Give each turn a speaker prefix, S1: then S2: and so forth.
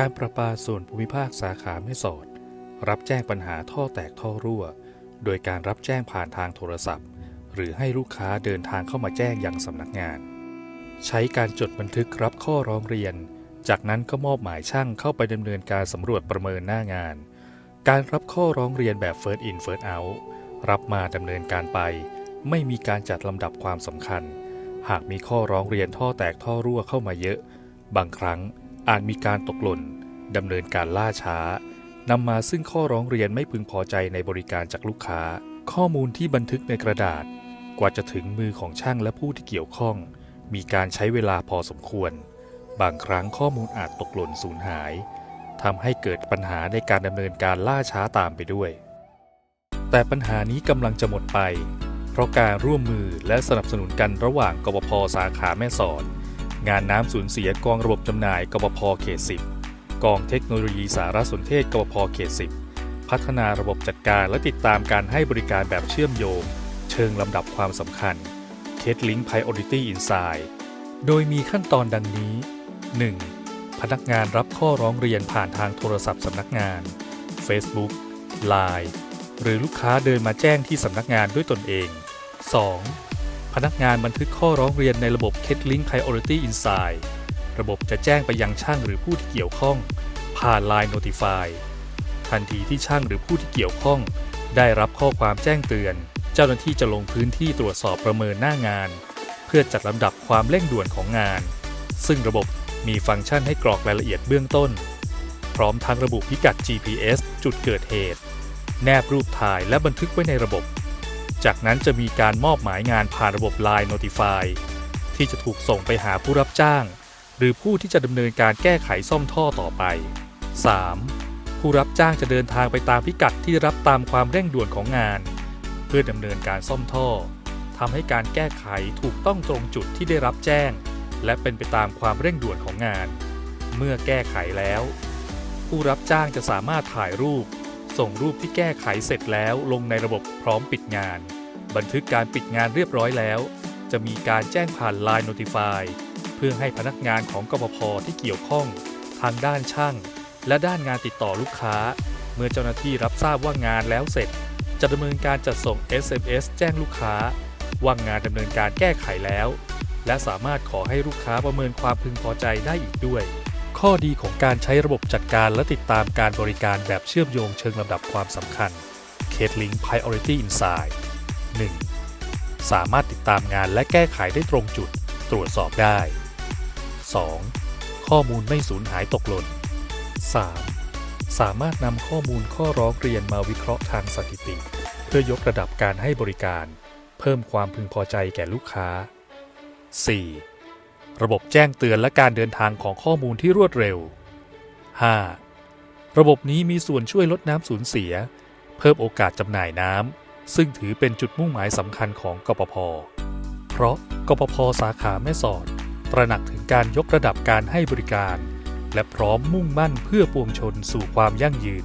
S1: การประปาส่วนภูมิภาคสาขาแม่สอด รับแจ้งปัญหาท่อแตกท่อรั่ว โดยการรับแจ้งผ่านทางโทรศัพท์ หรือให้ลูกค้าเดินทางเข้ามาแจ้งยังสำนักงาน ใช้การจดบันทึกรับข้อร้องเรียน จากนั้นก็มอบหมายช่างเข้าไปดำเนินการสำรวจประเมินหน้างาน การรับข้อร้องเรียนแบบ First in First out รับมาดำเนินการไป ไม่มีการจัดลำดับความสำคัญ หากมีข้อร้องเรียนท่อแตกท่อรั่วเข้ามาเยอะ บางครั้งอาจมีการตกหล่น ดำเนินการล่าช้านำมาซึ่งข้อร้องเรียนไม่พึงพอใจในบริการจากลูกค้า ข้อมูลที่บันทึกในกระดาษ กว่าจะถึงมือของช่างและผู้ที่เกี่ยวข้อง มีการใช้เวลาพอสมควร บางครั้งข้อมูลอาจตกหล่นสูญหายทำให้เกิดปัญหาในการดำเนินการล่าช้าตามไปด้วย แต่ปัญหานี้กำลังจะหมดไป เพราะการร่วมมือและสนับสนุนกันระหว่างกบพสาขาแม่สอด งานน้ำสูญเสียกองระบบจำหน่ายกบพเขต10 กองเทคโนโลยีสารสนเทศกบพเขต10พัฒนาระบบจัดการและติดตามการให้บริการแบบเชื่อมโยง เชิงลำดับความสำคัญ Case Link Priority Insight โดยมีขั้นตอนดังนี้ 1. พนักงานรับข้อร้องเรียนผ่านทางโทรศัพท์สำนักงาน Facebook Line หรือลูกค้าเดินมาแจ้งที่สำนักงานด้วยตนเอง 2. พนักงานบันทึกข้อร้องเรียนในระบบ c a t l i n k Priority Insight ระบบจะแจ้งไปยังช่างหรือผู้ที่เกี่ยวข้อง ผ่าน Line Notify ทันทีที่ช่างหรือผู้ที่เกี่ยวข้อง ได้รับข้อความแจ้งเตือน เจ้าหน้าที่จะลงพื้นที่ตรวจสอบประเมินหน้างาน เพื่อจัดลำดับความเร่งด่วนของงาน ซึ่งระบบมีฟังก์ชันให้กรอกรายละเอียดเบื้องต้น พร้อมทั้งระบุพิกัด GPS จุดเกิดเหตุ แนบรูปถ่ายและบันทึกไว้ในระบบ จากนั้นจะมีการมอบหมายงานผ่านระบบ Line Notify ที่จะถูกส่งไปหาผู้รับจ้าง หรือผู้ที่จะดำเนินการแก้ไขซ่อมท่อต่อไป 3. ผู้รับจ้างจะเดินทางไปตามพิกัดที่รับตามความเร่งด่วนของงาน เพื่อดำเนินการซ่อมท่อทำให้การแก้ไขถูกต้องตรงจุดที่ได้รับแจ้ง และเป็นไปตามความเร่งด่วนของงาน เมื่อแก้ไขแล้ว ผู้รับจ้างจะสามารถถ่ายรูป ส่งรูปที่แก้ไขเสร็จแล้วลงในระบบพร้อมปิดงาน บันทึกการปิดงานเรียบร้อยแล้ว จะมีการแจ้งผ่าน Line Notify เพื่อให้พนักงานของกบพที่เกี่ยวข้อง ทางด้านช่าง และด้านงานติดต่อลูกค้า เมื่อเจ้าหน้าที่รับทราบว่างานแล้วเสร็จ จะดำเนินการจัดส่ง SMS แจ้งลูกค้า ว่างานดำเนินการแก้ไขแล้ว และสามารถขอให้ลูกค้าประเมินความพึงพอใจได้อีกด้วย ข้อดีของการใช้ระบบจัดการและติดตามการบริการแบบเชื่อมโยงเชิงลำดับความสำคัญ Case Link Priority Insight 1. สามารถติดตามงานและแก้ไขได้ตรงจุด ตรวจสอบได้ 2. ข้อมูลไม่สูญหายตกหล่น 3. สามารถนำข้อมูลข้อร้องเรียนมาวิเคราะห์ทางสถิติ เพื่อยกระดับการให้บริการ เพิ่มความพึงพอใจแก่ลูกค้า 4. ระบบแจ้งเตือนและการเดินทางของข้อมูลที่รวดเร็ว 5. ระบบนี้มีส่วนช่วยลดน้ำสูญเสีย เพิ่มโอกาสจำหน่ายน้ำซึ่งถือเป็นจุดมุ่งหมายสำคัญของกปพ เพราะ กปพสาขาแม่สอด ตระหนักถึงการยกระดับการให้บริการ และพร้อมมุ่งมั่นเพื่อปวงชนสู่ความยั่งยืน